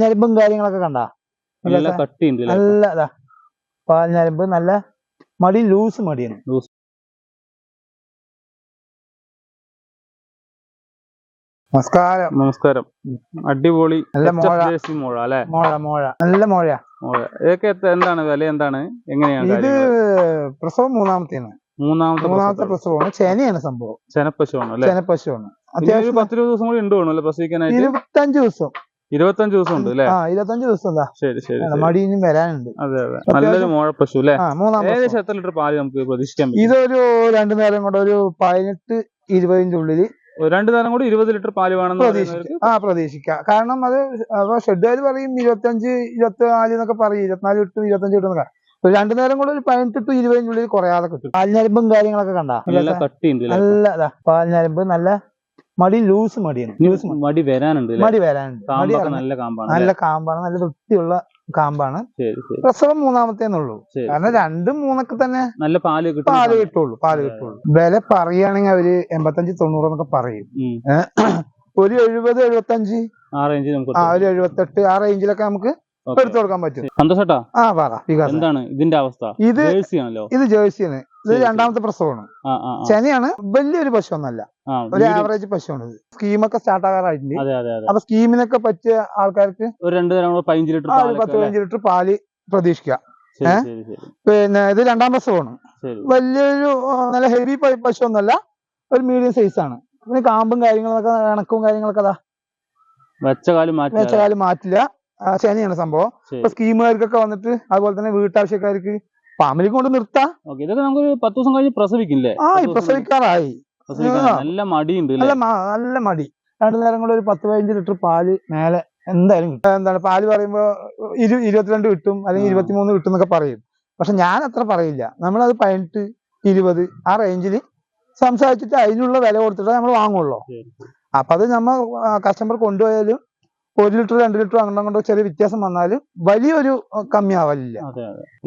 ഞരമ്പും കാര്യങ്ങളൊക്കെ കണ്ടാ? നല്ല കട്ടിയുണ്ട് നല്ല പാൽ ഞരമ്പ് നല്ല മടി ലൂസ് മടിയാണ്. ലൂസ്. നമസ്കാരം. നമസ്കാരം. അടിപൊളി നല്ല മോഴ. മോഴ അല്ലെ മോഴ മോഴ. നല്ല മോഴ. മോഴ ഇതൊക്കെ എന്താണ് വില എന്താണ്? എങ്ങനെയാണ് ഇത്? പ്രസവം മൂന്നാമത്തെയാണ് മൂന്നാമത്തെ മൂന്നാമത്തെ പ്രസവമാണ്. ചെനയാണ് സംഭവം. ചെനപ്പശുവാണ് ചെനപ്പശുവാണ് അത്യാവശ്യം പത്തിരുപത് ദിവസം കൂടി ഉണ്ട് അല്ലേ പ്രസവിക്കാനായിട്ട്? ഇരുപത്തഞ്ച് ദിവസം. ഇരുപത്തഞ്ച് ദിവസം ഉണ്ട് അല്ലേ? ആ ഇരുപത്തഞ്ച് ദിവസം എന്താ ശരി ശരി. മടി വരാനുണ്ട്. അതെ അതെ. നല്ലൊരു മോഴ പശു അല്ലേ? ഏകദേശം എത്ര ലിറ്റർ പാൽ നമുക്ക് പ്രതീക്ഷിക്കാൻ പറ്റും? ഇതൊരു രണ്ടു നേരം കൊണ്ട് ഒരു പതിനെട്ട് ഇരുപതിന്റെ ഉള്ളിൽ രണ്ടു നേരം കൂടി ഇരുപത് ലിറ്റർ പാൽ വേണമെന്ന് ആ പ്രതീക്ഷിക്കാം. കാരണം അത് ഷെഡ്യൂൾ പറയും ഇരുപത്തഞ്ച് ഇരുപത്തി നാല് എന്നൊക്കെ പറയും. ഇരുപത്തിനാല് കിട്ടും ഇരുപത്തഞ്ച് കിട്ടും എന്നൊക്കെ. ഒരു രണ്ടു നേരം കൂടെ ഒരു പതിനെട്ട് ടു ഇരുപതിനുള്ളിൽ കുറയാതെ കിട്ടും. പാലിനരമ്പും കാര്യങ്ങളൊക്കെ കണ്ടാ? നല്ല കട്ടിയുണ്ട് പാൽഞ്ഞരമ്പ് നല്ല മടി ലൂസ് മടിയാണ് ലൂസ് മടി. വരാനുണ്ട് മടി വരാനുണ്ട്. നല്ല കാമ്പാണ് നല്ല കാമ്പാണ് നല്ല വൃത്തിയുള്ള കാമ്പാണ്. പ്രസവം മൂന്നാമത്തേന്നുള്ളൂ. കാരണം രണ്ടും മൂന്നൊക്കെ തന്നെ നല്ല പാൽ പാൽ കിട്ടുള്ളൂ പാൽ കിട്ടുള്ളൂ. വില പറയുകയാണെങ്കിൽ അവർ എൺപത്തഞ്ച് തൊണ്ണൂറ് എന്നൊക്കെ പറയും. ഒരു എഴുപത് എഴുപത്തഞ്ച്. ആ റേഞ്ച് നമുക്ക് ആ ഒരു എഴുപത്തെട്ട് ആ റേഞ്ചിലൊക്കെ നമുക്ക്. എടുത്തു കൊടുക്കാൻ പറ്റും. സന്തോഷട്ടാ ആ പറ എന്താണ് ഇതിന്റെ അവസ്ഥ? ഇത് ജേഴ്സി ആണല്ലോ ഇത് ജേഴ്സിയാണ്. ഇത് രണ്ടാമത്തെ പ്രസവമാണ്. ചെനയാണ് വലിയൊരു പശു ഒന്നല്ല ഒരു ആവറേജ് പശുവാണ്. ഇത് സ്കീമൊക്കെ സ്റ്റാർട്ട് ആകാറായിട്ടുണ്ട്. അപ്പൊ സ്കീമിനൊക്കെ പറ്റിയ ആൾക്കാർക്ക് ഒരു രണ്ടു പതിനഞ്ച് ലിറ്റർ പത്ത് പതിനഞ്ച് ലിറ്റർ പാൽ പ്രതീക്ഷിക്കാം പിന്നെ ഇത് രണ്ടാം പ്രസവമാണ്. വലിയൊരു നല്ല ഹെവി പശു ഒന്നല്ല ഒരു മീഡിയം സൈസ് ആണ്. പിന്നെ കാമ്പും കാര്യങ്ങളൊക്കെ ഇണക്കവും കാര്യങ്ങളൊക്കെ അതാ. വെച്ച കാലം മാറ്റി വെച്ചാലും മാറ്റില്ല. ശനിയാണ് സംഭവം. ഇപ്പൊ സ്കീമുകാർക്കൊക്കെ വന്നിട്ട് അതുപോലെ തന്നെ വീട്ടാവശ്യക്കാർക്ക് ഫാമിലി കൊണ്ട് നിർത്താം. ഇതൊക്കെ നമുക്ക് പത്ത് ദിവസം കഴിഞ്ഞ് പ്രസവിക്കില്ലേ? ആ പ്രസവിക്കാറായി. നല്ല മടിയുണ്ട് നല്ല നല്ല മടി. രണ്ടു നേരം കൂടെ ഒരു പത്ത് പതിനഞ്ച് ലിറ്റർ പാൽ മേലെ എന്തായാലും കിട്ടും. എന്താണ് പാൽ പറയുമ്പോ ഇരു ഇരുപത്തിരണ്ട് കിട്ടും അല്ലെങ്കിൽ. ഇരുപത്തിമൂന്ന് കിട്ടും എന്നൊക്കെ പറയും. പക്ഷെ ഞാൻ അത്ര പറയില്ല. നമ്മളത് പതിനെട്ട് ഇരുപത് ആ റേഞ്ചിൽ സംസാരിച്ചിട്ട് അതിനുള്ള വില കൊടുത്തിട്ട് നമ്മൾ വാങ്ങുള്ളൂ. അപ്പൊ അത് നമ്മ കസ്റ്റമർ കൊണ്ടുപോയാലും ഒരു ലിറ്റർ രണ്ട് ലിറ്റർ അങ്ങനെ കൊണ്ടോ ചെറിയ വ്യത്യാസം വന്നാലും വലിയൊരു കമ്മിയാവലില്ല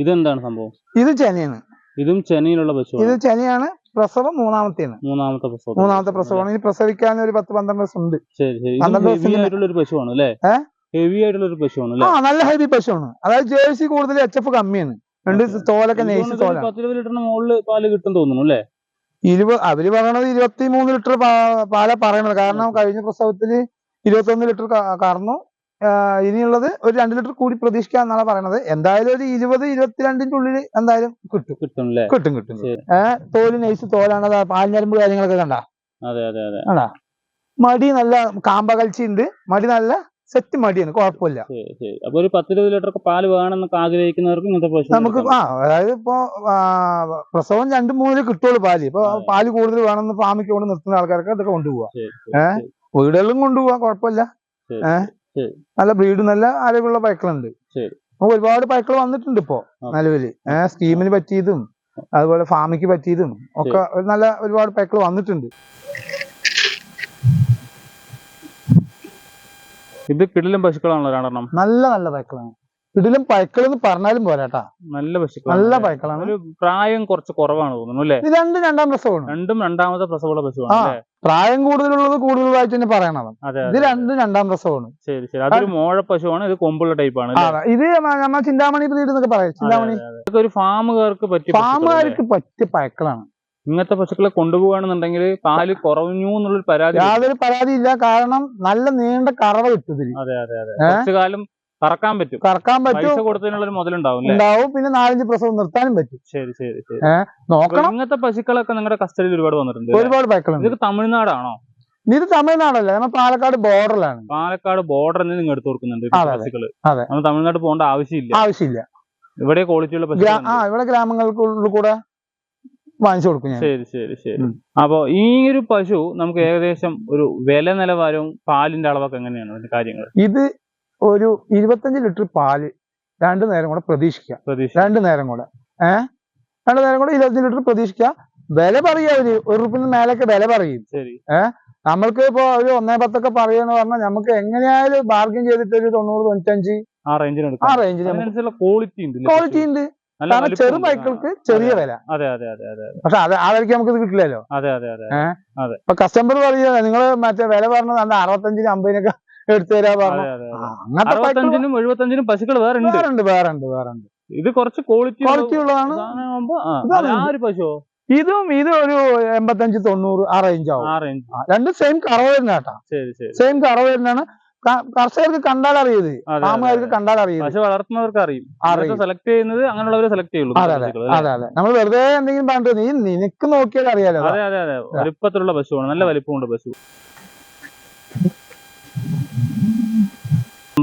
ഇതെന്താണ് സംഭവം? ഇത് ചെനയാണ്. ഇതും ചെന്നൈയിലുള്ള ഇത് പശുവാണ് ചെനയാണ്. പ്രസവം മൂന്നാമത്തെയാണ്. മൂന്നാമത്തെ പ്രസവം. മൂന്നാമത്തെ പ്രസവമാണ്. ഇനി പ്രസവിക്കാൻ ഒരു പത്ത് പന്ത്രണ്ട് ദിവസം ഉണ്ട് പന്ത്രണ്ട് ദിവസം പശുവാണ് അല്ലേ? ഹെവി ആയിട്ടുള്ള ഒരു പശുവാണ് ആ നല്ല ഹെവി പശുവാണ്. അതായത് ജേഴ്സി കൂടുതൽ എച്ച് എഫ് കമ്മിയാണ്. രണ്ട് തോലൊക്കെ നെയ്സ് പത്ത് ഇരുപത് ലിറ്ററിന് മുകളിൽ പാൽ കിട്ടും തോന്നുന്നു അല്ലേ? ഇരുപത് അവർ പറയണത് ഇരുപത്തി മൂന്ന് ലിറ്റർ പാല പറയണത്. കാരണം കഴിഞ്ഞ പ്രസവത്തിൽ ഇരുപത്തി ഒന്ന് ലിറ്റർ കറന്നു. ഇനിയുള്ളത് ഒരു രണ്ട് ലിറ്റർ കൂടി പ്രതീക്ഷിക്കാന്നാണ് പറയണത്. എന്തായാലും ഒരു ഇരുപത് ഇരുപത്തിരണ്ടിന്റെ ഉള്ളിൽ എന്തായാലും കിട്ടും. കിട്ടും കിട്ടും. കിട്ടും. ഏഹ് തോൽ നൈസ് തോലാണ് പാൽഞ്ഞരമ്പ് കാര്യങ്ങളൊക്കെ കണ്ട? ആടാ മടി നല്ല കാമ്പകൽച്ചി ഉണ്ട് മടി നല്ല സെറ്റ് മടിയാണ് കുഴപ്പമില്ല. അപ്പൊ ഒരു പത്തിരുപത് ലിറ്റർ ഒക്കെ പാൽ വേണമെന്നൊക്കെ ആഗ്രഹിക്കുന്നവർക്ക് ഇങ്ങനത്തെ പശു നമുക്ക് ആ അതായത് ഇപ്പോ പ്രസവം രണ്ട് മൂന്നിൽ കിട്ടുള്ളൂ പാൽ. ഇപ്പൊ. പാൽ കൂടുതൽ വേണമെന്ന് ഫാമിക്ക് കൊണ്ട് നിർത്തുന്ന ആൾക്കാർക്ക് അതൊക്കെ കൊണ്ടുപോവാ. ഏഹ് വീടുകളിലും കൊണ്ടുപോവാ കുഴപ്പമില്ല. ശരി, ഏ? ശരി. നല്ല ബ്രീഡ് നല്ല ആരോഗ്യമുള്ള പൈക്കളുണ്ട്. ഒരുപാട് പൈക്കൾ വന്നിട്ടുണ്ട് ഇപ്പോ. നിലവിൽ ഏഹ് സ്കീമിന് പറ്റിയതും അതുപോലെ ഫാമിക്ക് പറ്റിയതും ഒക്കെ നല്ല ഒരുപാട് പൈക്കൾ വന്നിട്ടുണ്ട്. ഇത് കിടിലും പശുക്കളാണല്ലോ രണ്ടെണ്ണം. നല്ല നല്ല പൈക്കളാണ്. ഇതിലും പൈക്കൾ എന്ന് പറഞ്ഞാലും പോരാട്ടാ. നല്ല പശുക്കൾ നല്ല? പൈക്കളാണ് ഒരു പ്രായം കുറച്ച് കുറവാണ് തോന്നുന്നു അല്ലേ? രണ്ടും രണ്ടാം പ്രസവമാണ്. രണ്ടും രണ്ടാമത്തെ പ്രസവമുള്ള പശുവാണ്. പ്രായം കൂടുതലുള്ളത് കൂടുതലായിട്ട് തന്നെ പറയണത് അതെ ഇത് രണ്ടും രണ്ടാം പ്രസവമാണ്. ശരി ശരി. അതൊരു മോഴ പശുവാണ് ഇത് കൊമ്പുള്ള ടൈപ്പാണ് ഇത് നമ്മ- നമ്മ ചിന്താമണി ബ്രീഡ് എന്നൊക്കെ പറയാം ചിന്താമണി. ഒരു ഫാമുകാർക്ക് പറ്റിയ? ഫാമുകാർക്ക് പറ്റിയ പഴക്കളാണ്. ഇങ്ങനത്തെ പശുക്കളെ കൊണ്ടുപോകുകയാണെന്നുണ്ടെങ്കിൽ പാൽ കുറഞ്ഞു എന്നുള്ളൊരു പരാതി യാതൊരു പരാതി ഇല്ല കാരണം നല്ല നീണ്ട കറവ കിട്ടും അതെ അതെ അതെ? കുറച്ചു കാലം കറക്കാൻ പറ്റും. കറക്കാൻ പറ്റും. കൊടുത്തതിനുള്ള ഒരു മുതലുണ്ടാവും ഉണ്ടാവും. പിന്നെ നാലഞ്ച് പ്രസവം നിർത്താനും പറ്റും. ശരി ശരി ശരി. നോക്കണം. ഇങ്ങനത്തെ പശുക്കളൊക്കെ നിങ്ങളുടെ കസ്റ്റഡിയിൽ ഒരുപാട് വന്നിട്ടുണ്ട് ഒരുപാട് പശുക്കളുണ്ട് ഇത് തമിഴ്നാടാണോ? ഇത് തമിഴ്നാടല്ല. നമ്മൾ പാലക്കാട് ബോർഡറിലാണ്. പാലക്കാട് ബോർഡറിൽ നിന്ന് നിങ്ങൾ എടുത്തു കൊടുക്കുന്നുണ്ട്. പശുക്കൾ. നമ്മൾ തമിഴ്നാട് പോകേണ്ട ആവശ്യമില്ല. ആവശ്യമില്ല. ഇവിടെ ക്വാളിറ്റി ഉള്ള ഗ്രാ- ആ ഇവിടെ ഗ്രാമങ്ങൾക്കുള്ളിൽ കൂടെ വാങ്ങിച്ചു കൊടുക്കും ഞാൻ. ശരി ശരി ശരി. അപ്പൊ ഈ ഒരു പശു നമുക്ക് ഏകദേശം ഒരു വില നിലവാരവും പാലിന്റെ അളവൊക്കെ എങ്ങനെയാണ് കാര്യങ്ങൾ ഇത് ഒരു ഇരുപത്തഞ്ച് ലിറ്റർ പാൽ രണ്ടു നേരം കൂടെ പ്രതീക്ഷിക്കുക. പ്രതീക്ഷ രണ്ടു നേരം കൂടെ. ഏഹ് രണ്ടു നേരം കൂടെ ഇരുപത്തഞ്ച് ലിറ്റർ പ്രതീക്ഷിക്കുക. വില പറയും അവർ. ഒരു റുപ്പിന് മേലൊക്കെ വില പറയും. ഏഹ് നമ്മൾക്ക് ഇപ്പൊ ഒരു ഒന്നേ പത്തൊക്കെ പറയുന്ന പറഞ്ഞാൽ നമുക്ക് എങ്ങനെയായാലും ബാർഗിൻ ചെയ്തിട്ട് ഒരു തൊണ്ണൂറ് തൊണ്ണൂറ്റഞ്ച് ആ റേഞ്ചിന് ആ ക്വാളിറ്റി ഉണ്ട് ക്വാളിറ്റി ഉണ്ട്. കാരണം ചെറു ബൈക്കുകൾക്ക് ചെറിയ വില. അതെ അതെ അതെ അതെ പക്ഷെ അത് ആ വിലക്ക് നമുക്ക് ഇത് കിട്ടില്ലല്ലോ. അതെ അതെ അതെ ഇപ്പൊ കസ്റ്റമർ പറയുക നിങ്ങൾ മറ്റേ വില പറഞ്ഞത് അറുപത്തഞ്ചിന് അമ്പതിനൊക്കെ എടുത്തു തരാ പറഞ്ഞു. അങ്ങനത്തെ അറുപത്തഞ്ചിനും എഴുപത്തഞ്ചിനും പശുക്കൾ വേറെ ഉണ്ട്. വേറുണ്ട് വേറുണ്ട് വേറുണ്ട് ഇത് കുറച്ച് ക്വാളിറ്റി ക്വാളിറ്റി ഉള്ളതാണ്. ആ ഒരു പശുവോ? ഇതും ഇത് ഒരു എൺപത്തഞ്ച് തൊണ്ണൂറ് ആ റേഞ്ച് ആവും. രണ്ടും സെയിം കറവ് വരുന്ന കേട്ടാ. സെയിം കറവ് വരുന്നതാണ്. കർഷകർക്ക് കണ്ടാൽ അറിയത് ഫാമുകാർക്ക് കണ്ടാൽ അറിയത് പക്ഷെ വളർത്തുന്നവർക്ക് അറിയും. സെലക്ട് ചെയ്യുന്നത് അങ്ങനെയുള്ളവരെ സെലക്ട് ചെയ്യുള്ളൂ അതെ അതെ അതെ അതെ. നമ്മൾ വെറുതെ എന്തെങ്കിലും പറഞ്ഞിട്ട് നീ നിനക്ക് നോക്കിയാൽ അറിയാലോ. അതെ അതെ അതെ. വലിപ്പത്തിലുള്ള പശുവാണ്. നല്ല വലിപ്പമുണ്ട് പശു.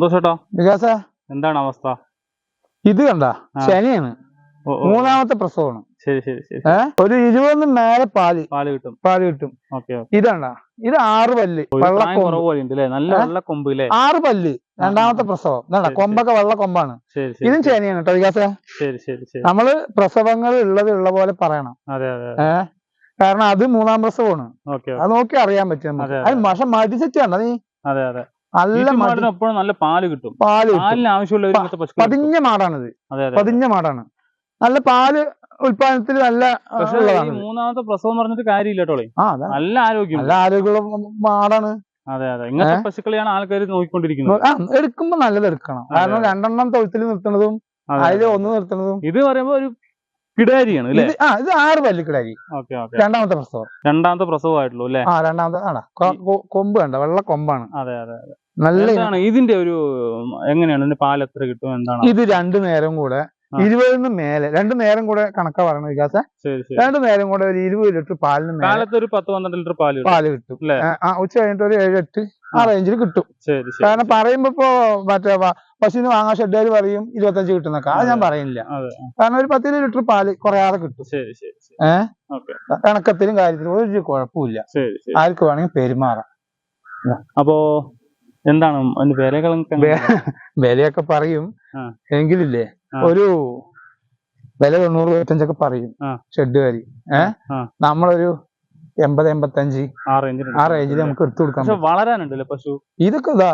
സന്തോഷട്ടോ. വികാസ? എന്താണ് അവസ്ഥ? ഇത് കണ്ട. ശനിയാണ്. മൂന്നാമത്തെ പ്രസവമാണ്. ശരി ശരി ശരി ഒരു ഇരുപതിന് മേലെ പാൽ. പാൽ കിട്ടും. പാൽ കിട്ടും. ഇതണ്ട ഇത് ആറ് പല്ല്. നല്ല കൊമ്പ് ആറ് പല്ല്. രണ്ടാമത്തെ പ്രസവം. ഇതാണ്ട കൊമ്പൊക്കെ വെള്ള കൊമ്പാണ്. ഇതും ശനിയാണ് കേട്ടോ വികാസ. ശരി ശരി ശരി. നമ്മൾ പ്രസവങ്ങൾ ഉള്ളത് ഉള്ള പോലെ പറയണം. അതെ അതെ ഏഹ് കാരണം അത് മൂന്നാം പ്രസവമാണ്. അത് നോക്കി അറിയാൻ പറ്റും അതെ, പക്ഷെ മാറ്റി സെറ്റ് കണ്ട നീ? അതെ അതെ. നല്ല മടി. മാടിനൊപ്പം നല്ല പാൽ കിട്ടും. പാൽ പാലിന് ആവശ്യമുള്ള പതിഞ്ഞ മാടാണിത്. പതിഞ്ഞ മാടാണ്. നല്ല പാൽ ഉൽപാദനത്തിൽ നല്ല മൂന്നാമത്തെ പ്രസവം പറഞ്ഞിട്ട് കാര്യമില്ല നല്ല ആരോഗ്യം. നല്ല ആരോഗ്യമുള്ള മാടാണ്. അതെ അതെ. ഇങ്ങനത്തെ പശുക്കളെയാണ് ആൾക്കാർ നോക്കിക്കൊണ്ടിരിക്കുന്നത്. ആ എടുക്കുമ്പോ നല്ലത് എടുക്കണം. കാരണം രണ്ടെണ്ണം തൊഴുത്തിൽ നിർത്തുന്നതും അതെ, അതിൽ ഒന്ന് നിർത്തുന്നതും ഇത് പറയുമ്പോ ഒരു കിടാരിയാണ് അല്ലേ? ആ ഇത് ആറ് പല്ല് കിടാരി. രണ്ടാമത്തെ പ്രസവം. രണ്ടാമത്തെ പ്രസവമായിട്ടുള്ളൂ അല്ലേ? ആ രണ്ടാമത്തെ ആടാ കൊമ്പ് കണ്ട? വെള്ള കൊമ്പാണ്. അതെ അതെ അതെ. നല്ല ഇതിന്റെ ഒരു എങ്ങനെയാണ് പാൽ എത്ര കിട്ടും എന്താണ്? ഇത് രണ്ടു നേരം കൂടെ. ഇരുപതിന് മേലെ രണ്ടു നേരം കൂടെ കണക്കാ പറയണ വികാസ. രണ്ടു നേരം കൂടെ ഒരു ഇരുപത് ലിറ്റർ പാലിന് കാലത്ത് ഒരു പത്ത് പന്ത്രണ്ട് ലിറ്റർ പാൽ കിട്ടും. പാൽ കിട്ടും. ഉച്ച കഴിഞ്ഞിട്ട് ഒരു ഏഴ് എട്ട് ആ. റേഞ്ചിൽ കിട്ടും. കാരണം പറയുമ്പോ ഇപ്പൊ മറ്റേ പശുവിന് വാങ്ങാൻ ഷെഡുകാർ പറയും ഇരുപത്തഞ്ച് കിട്ടുന്നൊക്കെ. അത് ഞാൻ പറയുന്നില്ല. കാരണം ഒരു പത്ത് ലിറ്റർ പാൽ കുറയാതെ കിട്ടും. ഏഹ് കണക്കത്തിലും കാര്യത്തിലും ഒരു കുഴപ്പമില്ല ആർക്ക് വേണമെങ്കിൽ പെരുമാറാം. അപ്പോ എന്താണ്? അതിന്റെ വിലയൊക്കെ പറയും. എങ്കിലില്ലേ. ഒരു വില തൊണ്ണൂറ് ഇരുപത്തഞ്ചൊക്കെ പറയും. ഷെഡുകാരി ഏ? ആ. നമ്മളൊരു എൺപത് എൺപത്തഞ്ച് ആ റേഞ്ചിൽ റേഞ്ചിൽ നമുക്ക് എടുത്തു കൊടുക്കാം വളരാനുണ്ടല്ലേ പശു? ഇതൊക്കെ ഇതാ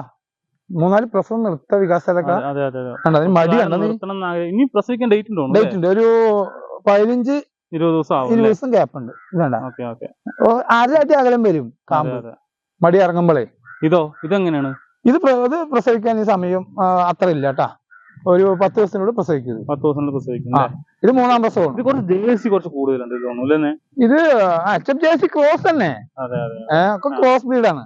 മൂന്നാൽ പ്രസവം നൃത്ത വികാസത്തിലൊക്കെ അതെ അതെ അതെ അതെ. കണ്ടോ? അതിന് മടി കാലം കണ്ടോ നീ നിർത്തണം എന്ന് ഇനി പ്രസവിക്കാൻ ഡേറ്റ് ഉണ്ടോ ഡേറ്റ് ഉണ്ട്. ഒരു പതിനഞ്ച് ഇരുപത് ദിവസം ഇരുപത് ദിവസം ഗ്യാപ്പ് ഉണ്ട്. ഇതണ്ട? ആദ്യമായിട്ട് അകലം വരും. കാമ്പ്. മടി ഇറങ്ങുമ്പോഴേ ഇതോ ഇതെങ്ങനെയാണ്? ഇത് അത് ഇത് പ്രസവിക്കാൻ ഈ സമയം അത്ര ഇല്ല കേട്ടാ ഒരു പത്ത് ദിവസത്തിനോട് പ്രസവിക്കുന്നത് പത്ത് ദിവസത്തിനോട് കൊണ്ട് പ്രസവിക്കും ആ. അല്ലേ? ഇത് മൂന്നാം പ്രസവം ഇത് കുറച്ച് ജേഴ്സി കുറച്ച് കൂടുതലുണ്ട് ഇത് തോന്നുന്നു ഇത് എച്ച് എഫ് ജേഴ്സി ക്രോസ് തന്നെ. ഒക്കെ ക്രോസ് ബ്രീഡാണ്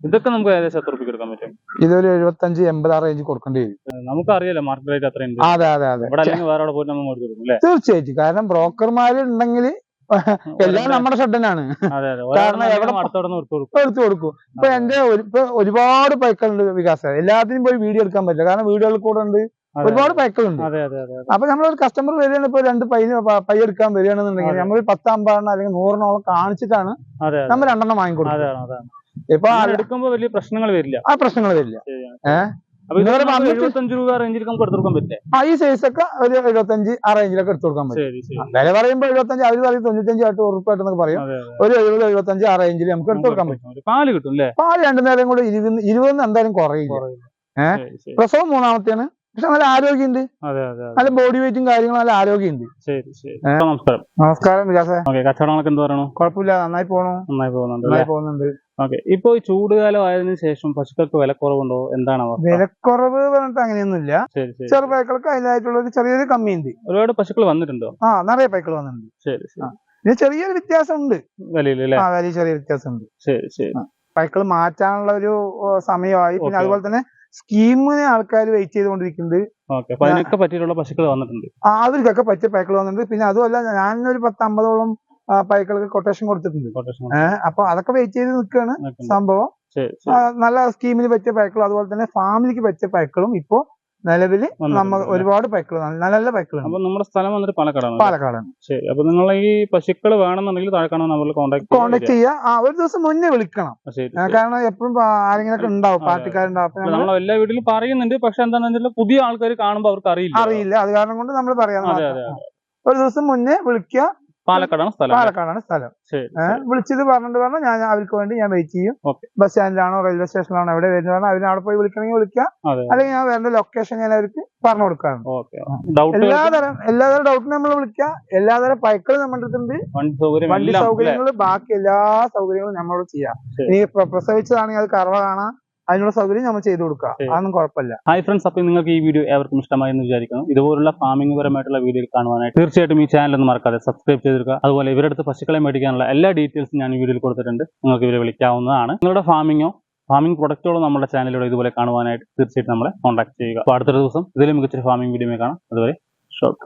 ഇതൊക്കെ നമുക്ക് ഏകദേശം എത്ര റുപ്യ എടുക്കാൻ പറ്റും? ഇതൊരു എഴുപത്തഞ്ച് എൺപത് ആ റേഞ്ച് കൊടുക്കേണ്ടി വരും. നമുക്ക് അറിയാലോ മാർക്കറ്റ് റേറ്റ് അത്രയുണ്ട്. അതെ അതെ അതെ. ഇവിടെ അല്ലെങ്കിൽ വേറെ പോയിട്ട് നമ്മൾ കൊടുക്കും തീർച്ചയായിട്ടും. കാരണം ബ്രോക്കർമാർ ഉണ്ടെങ്കിൽ എല്ലാം നമ്മുടെ ഷെഡിനാണ് കാരണം എവിടെ എടുത്തു കൊടുക്കും. ഇപ്പൊ എന്റെ ഇപ്പൊ ഒരുപാട് പൈക്കളുണ്ട് വികാസം. എല്ലാത്തിനും പോയി വീഡിയോ എടുക്കാൻ പറ്റില്ല. കാരണം വീഡിയോകൾ കൂടെ ഉണ്ട്. ഒരുപാട് പൈക്കളുണ്ട്. അപ്പൊ നമ്മളൊരു കസ്റ്റമർ വരികയാണ് ഇപ്പൊ രണ്ട് പൈ പൈ എടുക്കാൻ വരികയാണെന്നുണ്ടെങ്കിൽ. നമ്മൾ പത്ത് അമ്പതെണ്ണം അല്ലെങ്കിൽ നൂറെണ്ണോളം കാണിച്ചിട്ടാണ് നമ്മൾ രണ്ടെണ്ണം വാങ്ങിക്കൊടുക്കുന്നത്. ഇപ്പൊ എടുക്കുമ്പോ വലിയ പ്രശ്നങ്ങൾ വരില്ല. ആ പ്രശ്നങ്ങൾ വരില്ല. ഏഹ് എഴുപത്തഞ്ച് രൂപ റേഞ്ചിൽ നമുക്ക് പറ്റില്ലേ? ആ ഈ സൈസ് ഒക്കെ ഒരു എഴുപത്തഞ്ച് ആ റേഞ്ചിലൊക്കെ എടുത്തു കൊടുക്കാൻ പറ്റും. വില പറയുമ്പോൾ എഴുപത്തഞ്ച് അവർ പറയും തൊണ്ണൂറ്റഞ്ച് ആയിട്ട് ഉറപ്പായിട്ടെന്നൊക്കെ പറയും. ഒരു എഴുപത് എഴുപത്തഞ്ച് ആ റേഞ്ചിൽ നമുക്ക് എടുത്തു കൊടുക്കാൻ പറ്റും. പാൽ കിട്ടും പാൽ രണ്ടു നേരം കൂടെ ഇരുപത് ഇരുപതിന് എന്തായാലും കുറയില്ല. ഏഹ്. പ്രസവം മൂന്നാമത്തെയാണ് പക്ഷെ നല്ല ആരോഗ്യമുണ്ട്. നല്ല ബോഡി വെയിറ്റും കാര്യങ്ങളും നല്ല ആരോഗ്യമുണ്ട്. നമസ്കാരം. നമസ്കാരം വികാസേ. ഓക്കെ കച്ചവടങ്ങളൊക്കെ എന്ത് പറയണു? കുഴപ്പമില്ല നന്നായി പോണു. നന്നായി പോകുന്നുണ്ട് നന്നായി പോകുന്നുണ്ട്. ഓക്കെ ഇപ്പൊ ഈ ചൂടുകാലം ആയതിനു ശേഷം പശുക്കൾക്ക് വിലക്കുറവുണ്ടോ? എന്താണ് വിലക്കുറവ് പറഞ്ഞിട്ട് അങ്ങനെയൊന്നുമില്ല. ചെറു പൈക്കൾക്ക് അതിലായിട്ടുള്ള ഒരു ചെറിയൊരു കമ്മിയുണ്ട്. ഒരുപാട് പശുക്കൾ വന്നിട്ടുണ്ടോ? ആ നിറയെ പൈക്കൾ വന്നിട്ടുണ്ട്. ശരി ഇത് ചെറിയൊരു വ്യത്യാസം ഉണ്ട് വിലയിൽ ആ വലിയ ചെറിയ വ്യത്യാസം ഉണ്ട് ശരി. ശരി പൈക്കൾ മാറ്റാനുള്ള ഒരു സമയമായി. പിന്നെ അതുപോലെ തന്നെ സ്കീമിന് ആൾക്കാർ വെയിറ്റ് ചെയ്തുകൊണ്ടിരിക്കുന്നത് അതിനൊക്കെ പറ്റിയിട്ടുള്ള പശുക്കൾ വന്നിട്ടുണ്ട്. ആ, അവർക്കൊക്കെ പറ്റിയ പൈക്കൾ വന്നിട്ടുണ്ട്. പിന്നെ അതുമല്ല ഞാനൊരു പത്ത് അമ്പതോളം ആ, പൈക്കൾക്ക് കൊട്ടേഷൻ കൊടുത്തിട്ടുണ്ട്. അപ്പൊ അതൊക്കെ വെയിറ്റ് ചെയ്ത് നിൽക്കുകയാണ് സംഭവം. നല്ല സ്കീമിന് പറ്റിയ പൈക്കളും അതുപോലെ തന്നെ ഫാമിലിക്ക് പറ്റിയ പൈക്കളും ഇപ്പോ നിലവിൽ നമ്മൾ നമ്മ ഒരുപാട് പൈക്കൾ നല്ല നല്ല പൈക്കൾ അപ്പൊ നമ്മുടെ സ്ഥലം വന്നിട്ട് പാലക്കാടാണ്? പാലക്കാടാണ്. ശരി. അപ്പൊ നിങ്ങൾ ഈ പശുക്കൾ വേണമെന്നുണ്ടെങ്കിൽ താഴെ കാണാൻ നമ്മൾ കോൺടാക്ട് കോണ്ടാക്ട് ചെയ്യാ. ആ ഒരു ദിവസം മുന്നേ വിളിക്കണം. ശരി കാരണം എപ്പോഴും ആരെങ്കിലൊക്കെ ഉണ്ടാവും അതെ, പാർട്ടിക്കാരുണ്ടാവും. നമ്മൾ എല്ലാ വീട്ടിലും പറയുന്നുണ്ട്. പക്ഷെ എന്താണെന്ന് വെച്ചാൽ പുതിയ ആൾക്കാർ കാണുമ്പോൾ അവർക്ക് അറിയില്ല. അറിയില്ല. അത് കാരണം കൊണ്ട് നമ്മൾ പറയാൻ അതെ ഒരു ദിവസം മുന്നേ വിളിക്കുക പാലക്കാടാണ് സ്ഥലം പാലക്കാടാണ് സ്ഥലം. വിളിച്ചത് പറഞ്ഞിട്ട് പറഞ്ഞാൽ ഞാൻ അവർക്ക് വേണ്ടി ഞാൻ വെയിറ്റ് ചെയ്യും. ബസ് സ്റ്റാൻഡിലാണോ റെയിൽവേ സ്റ്റേഷനിലാണോ എവിടെ വരുന്നത് പറഞ്ഞാൽ അവർ അവിടെ പോയി വിളിക്കണമെങ്കിൽ വിളിക്കാം. അല്ലെങ്കിൽ ഞാൻ വേണ്ട ലൊക്കേഷൻ ഞാൻ അവർക്ക് പറഞ്ഞു കൊടുക്കാം ഓക്കെ ഡൗട്ട് എല്ലാതരം എല്ലാതരം ഡൗട്ടിനും നമ്മൾ വിളിക്കാം. എല്ലാതരം പൈക്കളും നമ്മുടെ അടുത്തുണ്ട്. വണ്ടി? സൗകര്യങ്ങൾ ബാക്കി എല്ലാ സൗകര്യങ്ങളും നമ്മളോട് ചെയ്യാം. ഇനി പ്ര- പ്രസവിച്ചതാണെങ്കിൽ അത് കറവ കാണാം. അതിനുള്ള സൗകര്യം നമ്മൾ ചെയ്തു കൊടുക്കുക. അതൊന്നും കുഴപ്പമില്ല. ഹായ് ഫ്രണ്ട്സ് അപ്പോൾ നിങ്ങൾക്ക് ഈ വീഡിയോ ഏവർക്കും ഇഷ്ടമായി എന്ന് വിചാരിക്കുന്നു. ഇതുപോലുള്ള ഫാമിംഗ് പരമായിട്ടുള്ള വീഡിയോ കാണുവാനായിട്ട് തീർച്ചയായിട്ടും ഈ ചാനൽ ഒന്ന് മറക്കാതെ സബ്സ്ക്രൈബ് ചെയ്തിരിക്കുക. അതുപോലെ ഇവരുടെ അടുത്ത് പശുക്കളെ മേടിക്കാനുള്ള എല്ലാ ഡീറ്റെയിൽസും ഞാൻ ഈ വീഡിയോയിൽ കൊടുത്തിട്ടുണ്ട്. നിങ്ങൾക്ക് ഇവരെ വിളിക്കാവുന്നതാണ്. നിങ്ങളുടെ ഫാമിങ്ങോ ഫാമിംഗ് പ്രൊഡക്റ്റുകളോ നമ്മുടെ ചാനലിലൂടെ ഇതുപോലെ കാണുവാനായിട്ട് തീർച്ചയായിട്ടും നമ്മളെ കോൺടാക്ട് ചെയ്യുക. അപ്പോൾ അടുത്തൊരു ദിവസം ഇതിലും മികച്ചൊരു ഫാമിംഗ് വീഡിയോ കാണാം. അതുവരെ ഷോർട്ട്